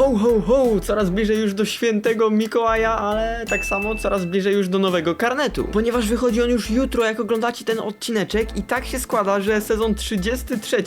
Ho, ho, ho! Coraz bliżej już do świętego Mikołaja, ale tak samo coraz bliżej już do nowego karnetu. Ponieważ wychodzi on już jutro, jak oglądacie ten odcineczek i tak się składa, że sezon 33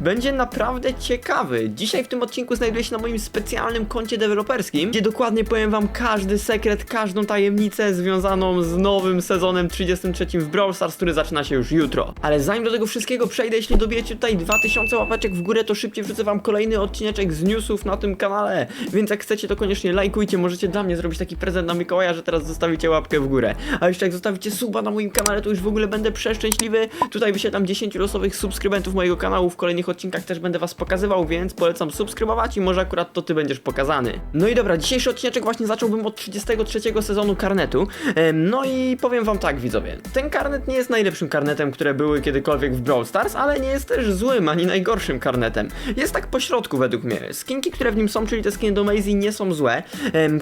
będzie naprawdę ciekawy. Dzisiaj w tym odcinku znajduję się na moim specjalnym koncie deweloperskim, gdzie dokładnie powiem wam każdy sekret, każdą tajemnicę związaną z nowym sezonem 33 w Brawl Stars, który zaczyna się już jutro. Ale zanim do tego wszystkiego przejdę, jeśli dobijecie tutaj 2000 łapeczek w górę, to szybciej wrzucę wam kolejny odcineczek z newsów na tym kanale. Więc jak chcecie, to koniecznie lajkujcie. Możecie dla mnie zrobić taki prezent na Mikołaja, że teraz zostawicie łapkę w górę. A jeszcze jak zostawicie suba na moim kanale, to już w ogóle będę przeszczęśliwy. Tutaj wyświetlam 10 losowych subskrybentów mojego kanału. W kolejnych odcinkach też będę was pokazywał, więc polecam subskrybować i może akurat to ty będziesz pokazany. No i dobra, dzisiejszy odcineczek właśnie zacząłbym od 33 sezonu karnetu. No i powiem wam tak, widzowie. Ten karnet nie jest najlepszym karnetem, które były kiedykolwiek w Brawl Stars, ale nie jest też złym ani najgorszym karnetem. Jest tak po środku według mnie. Skinki, które w nim są, czyli te skiny do Maisie nie są złe.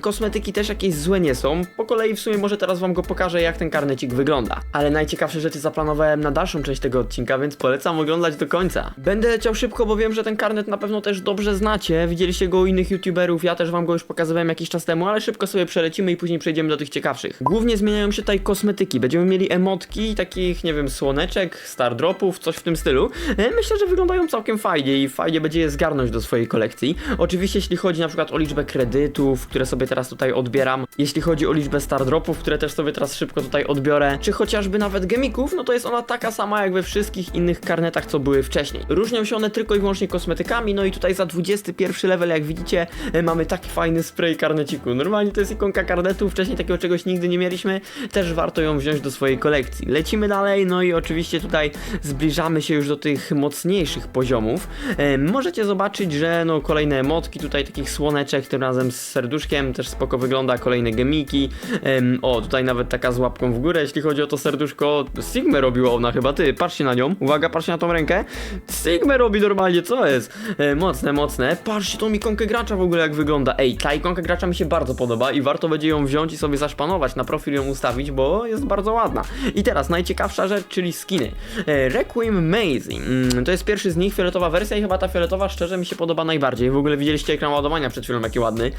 Kosmetyki też jakieś złe nie są. Po kolei w sumie może teraz wam go pokażę, jak ten karnecik wygląda. Ale najciekawsze rzeczy zaplanowałem na dalszą część tego odcinka, więc polecam oglądać do końca. Będę leciał szybko, bo wiem, że ten karnet na pewno też dobrze znacie. Widzieliście go u innych youtuberów, ja też wam go już pokazywałem jakiś czas temu, ale szybko sobie przelecimy i później przejdziemy do tych ciekawszych. Głównie zmieniają się tutaj kosmetyki. Będziemy mieli emotki, takich, nie wiem, słoneczek, stardropów, coś w tym stylu. E, Myślę, że wyglądają całkiem fajnie i fajnie będzie je zgarnąć do swojej kolekcji. Oczywiście, jeśli chodzi na przykład o liczbę kredytów, które sobie teraz tutaj odbieram, jeśli chodzi o liczbę stardropów, które też sobie teraz szybko tutaj odbiorę, czy chociażby nawet gemików, no to jest ona taka sama jak we wszystkich innych karnetach, co były wcześniej. Różnią się one tylko i wyłącznie kosmetykami, no i tutaj za 21 level, jak widzicie, e, mamy taki fajny spray karneciku. Normalnie to jest ikonka karnetu, wcześniej takiego czegoś nigdy nie mieliśmy, też warto ją wziąć do swojej kolekcji. Lecimy dalej, no i oczywiście tutaj zbliżamy się już do tych mocniejszych poziomów. E, możecie zobaczyć, że no kolejne emotki, tutaj takich słoneczek, tym razem z serduszkiem, też spoko wygląda, kolejne gemiki. Em, o, tutaj nawet taka z łapką w górę, jeśli chodzi o to serduszko. Sigmę robiła ona chyba, ty, patrzcie na nią, uwaga, patrzcie na tą rękę. Sigmę robi normalnie, co jest? E, mocne, mocne. Patrzcie tą ikonkę gracza w ogóle jak wygląda. Ej, ta ikonka gracza mi się bardzo podoba i warto będzie ją wziąć i sobie zaszpanować, na profil ją ustawić, bo jest bardzo ładna. I teraz najciekawsza rzecz, czyli skiny. E, Requiem Maisie. Mm, to jest pierwszy z nich, fioletowa wersja i chyba ta fioletowa szczerze mi się podoba najbardziej. W ogóle widzieliście ekran ładowania przed chwilą, jaki ładny.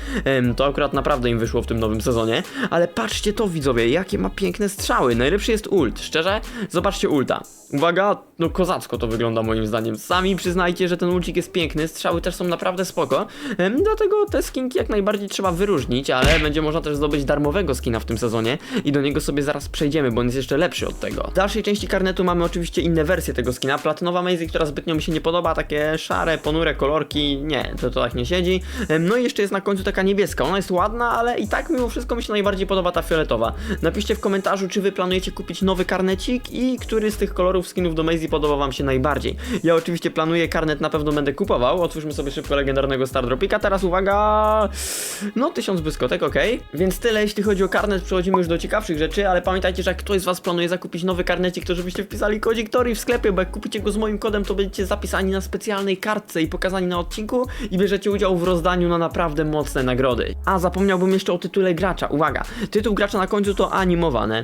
To akurat naprawdę im wyszło w tym nowym sezonie. Ale patrzcie to widzowie, jakie ma piękne strzały. Najlepszy jest ult. Szczerze, zobaczcie ulta. Uwaga, no kozacko to wygląda moim zdaniem. Sami przyznajcie, że ten ulcik jest piękny, strzały też są naprawdę spoko. Dlatego te skinki jak najbardziej trzeba wyróżnić, ale będzie można też zdobyć darmowego skina w tym sezonie i do niego sobie zaraz przejdziemy, bo on jest jeszcze lepszy od tego. W dalszej części karnetu mamy oczywiście inne wersje tego skina. Platynowa Maisie, która zbytnio mi się nie podoba, takie szare, ponure kolorki, nie, to to tak nie siedzi. No i jeszcze jest na końcu taka niebieska, ona jest ładna, ale i tak mimo wszystko mi się najbardziej podoba ta fioletowa. Napiszcie w komentarzu, czy wy planujecie kupić nowy karnecik i który z tych kolorów skinów do Maisie podoba wam się najbardziej. Ja oczywiście planuję karnet, na pewno będę kupował. Otwórzmy sobie szybko legendarnego Stardropika. Teraz uwaga, no 1000 błyskotek, ok. Więc tyle jeśli chodzi o karnet, przechodzimy już do ciekawszych rzeczy, ale pamiętajcie, że jak ktoś z was planuje zakupić nowy karnecik, to żebyście wpisali kodzik Tori w sklepie, bo jak kupicie go z moim kodem, to będziecie zapisani na specjalnej kartce i pokazani na odcinku i bierzecie udział w rozdaniu na naprawdę mocne nagrody. A zapomniałbym jeszcze o tytule gracza. Uwaga, tytuł gracza na końcu to animowane.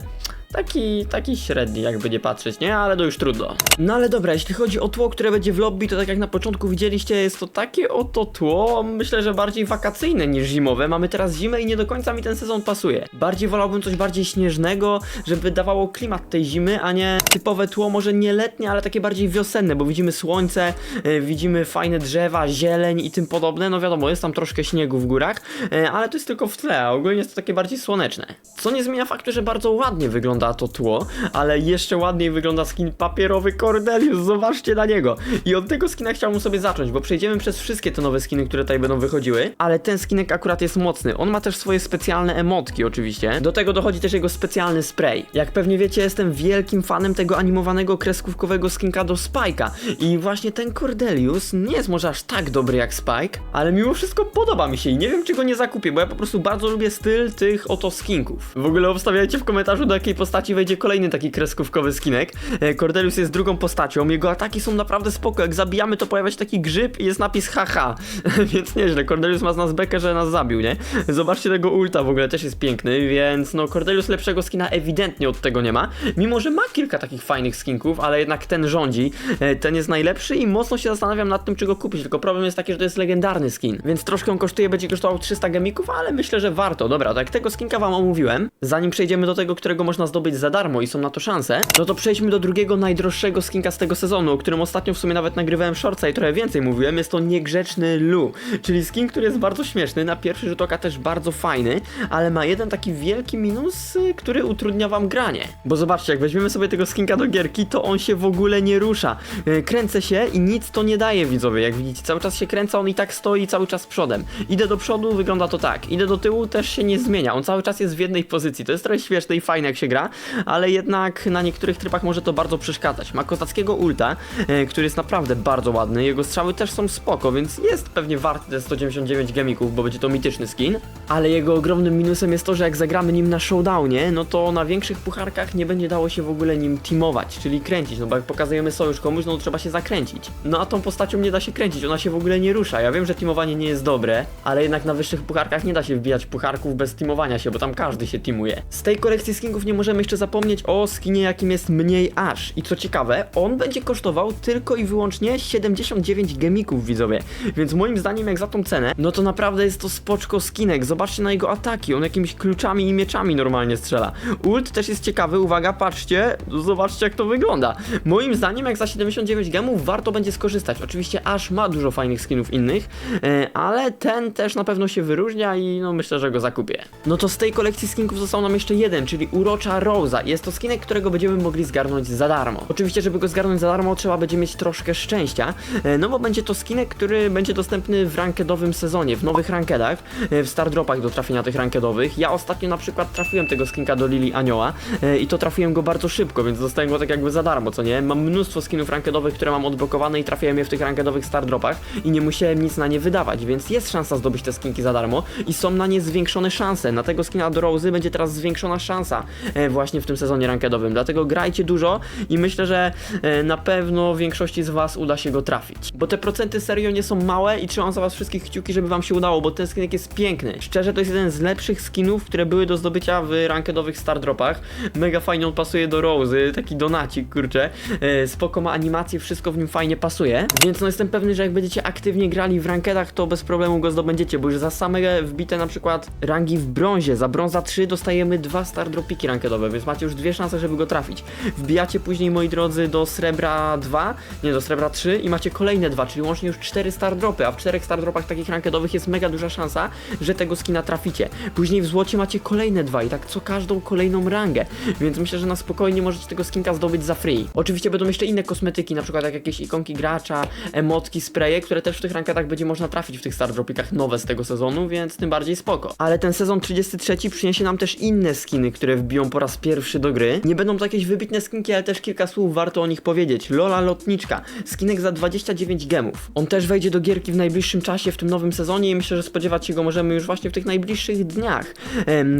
Taki, taki średni, jakby nie patrzeć, nie? Ale to już trudno. No ale dobra, jeśli chodzi o tło, które będzie w lobby, to tak jak na początku widzieliście, jest to takie oto tło, myślę, że bardziej wakacyjne niż zimowe. Mamy teraz zimę i nie do końca mi ten sezon pasuje. Bardziej wolałbym coś bardziej śnieżnego, żeby dawało klimat tej zimy, a nie typowe tło, może nie letnie, ale takie bardziej wiosenne, bo widzimy słońce, e, widzimy fajne drzewa, zieleń i tym podobne. No wiadomo, jest tam troszkę śniegu w górach, e, ale to jest tylko w tle, a ogólnie jest to takie bardziej słoneczne. Co nie zmienia faktu, że bardzo ładnie wygląda to tło, ale jeszcze ładniej wygląda skin papierowy Cordelius, zobaczcie na niego. I od tego skina chciałbym sobie zacząć, bo przejdziemy przez wszystkie te nowe skiny, które tutaj będą wychodziły, ale ten skinek akurat jest mocny. On ma też swoje specjalne emotki oczywiście. Do tego dochodzi też jego specjalny spray. Jak pewnie wiecie, jestem wielkim fanem tego animowanego kreskówkowego skinka do Spike'a i właśnie ten Cordelius nie jest może aż tak dobry jak Spike, ale mimo wszystko podoba mi się i nie wiem czy go nie zakupię, bo ja po prostu bardzo lubię styl tych oto skinków. W ogóle obstawiajcie w komentarzu do jakiej postaci postaci wejdzie kolejny taki kreskówkowy skinek. E, Cordelius jest drugą postacią, jego ataki są naprawdę spoko, jak zabijamy to pojawia się taki grzyb i jest napis haha, więc nieźle, Cordelius ma z nas bekę, że nas zabił, nie? Zobaczcie tego ulta. W ogóle, też jest piękny, więc no Cordelius lepszego skina ewidentnie od tego nie ma, mimo że ma kilka takich fajnych skinków, ale jednak ten rządzi, e, ten jest najlepszy i mocno się zastanawiam nad tym, czy go kupić, tylko problem jest taki, że to jest legendarny skin, więc troszkę on kosztuje, będzie kosztował 300 gemików, ale myślę, że warto. Dobra, tak tego skinka wam omówiłem. Zanim przejdziemy do tego, którego można zdobyć za darmo i są na to szanse, no to przejdźmy do drugiego najdroższego skinka z tego sezonu, o którym ostatnio w sumie nawet nagrywałem shortsa i trochę więcej mówiłem. Jest to niegrzeczny Lu, czyli skin, który jest bardzo śmieszny, na pierwszy rzut oka też bardzo fajny, ale ma jeden taki wielki minus, y, który utrudnia wam granie. Bo zobaczcie, jak weźmiemy sobie tego skinka do gierki, to on się w ogóle nie rusza. Y, Kręcę się i nic to nie daje widzowie, jak widzicie, cały czas się kręca, on i tak stoi cały czas przodem. Idę do przodu, wygląda to tak. Idę do tyłu, też się nie zmienia. On cały czas jest w jednej pozycji. To jest trochę śmieszne i fajne jak się gra, ale jednak na niektórych trybach może to bardzo przeszkadzać. Ma kozackiego ulta, e, który jest naprawdę bardzo ładny. Jego strzały też są spoko, więc jest pewnie warty te 199 gemików, bo będzie to mityczny skin. Ale jego ogromnym minusem jest to, że jak zagramy nim na showdownie, no to na większych pucharkach nie będzie dało się w ogóle nim teamować, czyli kręcić. No bo jak pokazujemy sojusz komuś, no to trzeba się zakręcić. No a tą postacią nie da się kręcić, ona się w ogóle nie rusza. Ja wiem, że teamowanie nie jest dobre, ale jednak na wyższych pucharkach nie da się wbijać pucharków bez teamowania się, bo tam każdy się teamuje. Z tej kolekcji skinków nie możemy jeszcze zapomnieć o skinie, jakim jest mniej aż. I co ciekawe, on będzie kosztował tylko i wyłącznie 79 gemików, widzowie. Więc moim zdaniem, jak za tą cenę, no to naprawdę jest to spoczko skinek. Zobaczcie na jego ataki, on jakimiś kluczami i mieczami normalnie strzela. Ult też jest ciekawy, uwaga, patrzcie, zobaczcie jak to wygląda. Moim zdaniem, jak za 79 gemów warto będzie skorzystać. Oczywiście aż ma dużo fajnych skinów innych, e, ale ten też na pewno się wyróżnia i no myślę, że go zakupię. No to z tej kolekcji skinków został nam jeszcze jeden, czyli Urocza Rosa. Jest to skinek, którego będziemy mogli zgarnąć za darmo. Oczywiście, żeby go zgarnąć za darmo, trzeba będzie mieć troszkę szczęścia, e, no bo będzie to skinek, który będzie dostępny w rankedowym sezonie, w nowych rankedach, e, w Stardropach do trafienia tych rankedowych. Ja ostatnio na przykład trafiłem tego skinka do Lili Anioła e, i to trafiłem go bardzo szybko, więc dostałem go tak jakby za darmo, co nie? Mam mnóstwo skinów rankedowych, które mam odblokowane i trafiłem je w tych rankedowych Stardropach i nie musiałem nic na nie wydawać, więc jest szansa zdobyć te skinki za darmo i są na nie zwiększone szanse. Na tego skina do Rosy będzie teraz zwiększona szansa właśnie w tym sezonie rankedowym, dlatego grajcie dużo i myślę, że e, na pewno większości z was uda się go trafić. Bo te procenty serio nie są małe i trzymam za was wszystkich kciuki, żeby wam się udało, bo ten skinek jest piękny. Szczerze, to jest jeden z lepszych skinów, które były do zdobycia w rankedowych Stardropach. Mega fajnie on pasuje do Rosy, taki donacik, kurczę. E, spoko ma animację, wszystko w nim fajnie pasuje. Więc no jestem pewny, że jak będziecie aktywnie grali w rankedach, to bez problemu go zdobędziecie, bo już za same wbite na przykład rangi w brązie, za brąza 3 dostajemy dwa Stardropiki rankedowe, więc macie już dwie szanse, żeby go trafić. Wbijacie później, moi drodzy, do srebra 2, nie, do srebra 3 i macie kolejne dwa, czyli łącznie już cztery Stardropy, a w czterech Stardropach takich rankedowych jest mega duża szansa, że tego skina traficie. Później w złocie macie kolejne dwa i tak co każdą kolejną rangę, więc myślę, że na spokojnie możecie tego skinka zdobyć za free. Oczywiście będą jeszcze inne kosmetyki, na przykład jak jakieś ikonki gracza, emotki, spraye, które też w tych rankadach będzie można trafić w tych Stardropikach nowe z tego sezonu, więc tym bardziej spoko. Ale ten sezon 33 przyniesie nam też inne skiny, które wbiją po raz pierwszy do gry. Nie będą to jakieś wybitne skinki, ale też kilka słów warto o nich powiedzieć. Lola Lotniczka, skinek za 29 gemów. On też wejdzie do gierki w najbliższym czasie w tym nowym sezonie i myślę, że spodziewać się go możemy już właśnie w tych najbliższych dniach.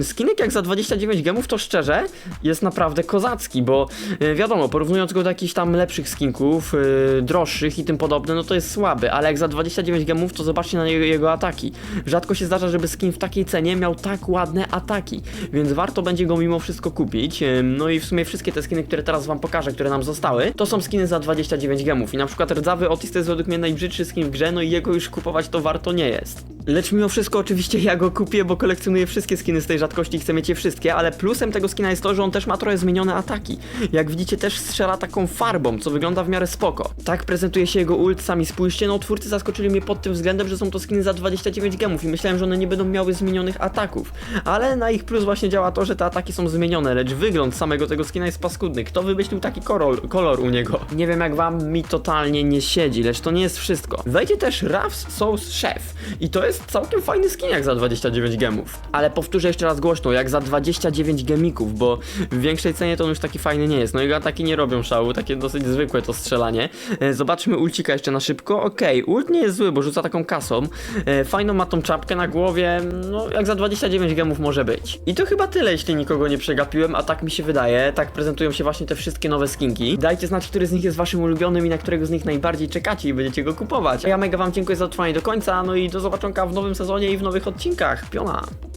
Skinek jak za 29 gemów to szczerze jest naprawdę kozacki, bo e, wiadomo, porównując go do jakichś tam lepszych skinków, e, droższych i tym podobne, no to jest słaby, ale jak za 29 gemów to zobaczcie na jego, jego ataki. Rzadko się zdarza, żeby skin w takiej cenie miał tak ładne ataki, więc warto będzie go mimo wszystko kupić. Em, No i w sumie wszystkie te skiny, które teraz wam pokażę, które nam zostały, to są skiny za 29 gemów i na przykład rdzawy Otis to jest według mnie najbrzydszy skin w grze, no i jego już kupować to warto nie jest. Lecz mimo wszystko oczywiście ja go kupię, bo kolekcjonuję wszystkie skiny z tej rzadkości i chcę mieć je wszystkie, ale plusem tego skina jest to, że on też ma trochę zmienione ataki. Jak widzicie też strzela taką farbą, co wygląda w miarę spoko. Tak prezentuje się jego ult, sami spójrzcie, no twórcy zaskoczyli mnie pod tym względem, że są to skiny za 29 gemów i myślałem, że one nie będą miały zmienionych ataków. Ale na ich plus właśnie działa to, że te ataki są zmienione, lecz wygląd samego tego skina jest paskudny. Kto wymyślił taki kolor, kolor u niego? Nie wiem jak wam, mi totalnie nie siedzi, lecz to nie jest wszystko. Wejdzie też Rafs Souls Chef i to jest jest całkiem fajny skin jak za 29 gemów. Ale powtórzę jeszcze raz głośno, jak za 29 gemików, bo w większej cenie to on już taki fajny nie jest. No i ataki nie robią szału, takie dosyć zwykłe to strzelanie. E, Zobaczmy ulcika jeszcze na szybko. Okej, ult nie jest zły, bo rzuca taką kasą. E, Fajną ma tą czapkę na głowie, no jak za 29 gemów może być. I to chyba tyle, jeśli nikogo nie przegapiłem, a tak mi się wydaje. Tak prezentują się właśnie te wszystkie nowe skinki. Dajcie znać, który z nich jest waszym ulubionym i na którego z nich najbardziej czekacie i będziecie go kupować. A ja mega wam dziękuję za trwanie do końca, no i do zobaczonka w nowym sezonie i w nowych odcinkach. Piona!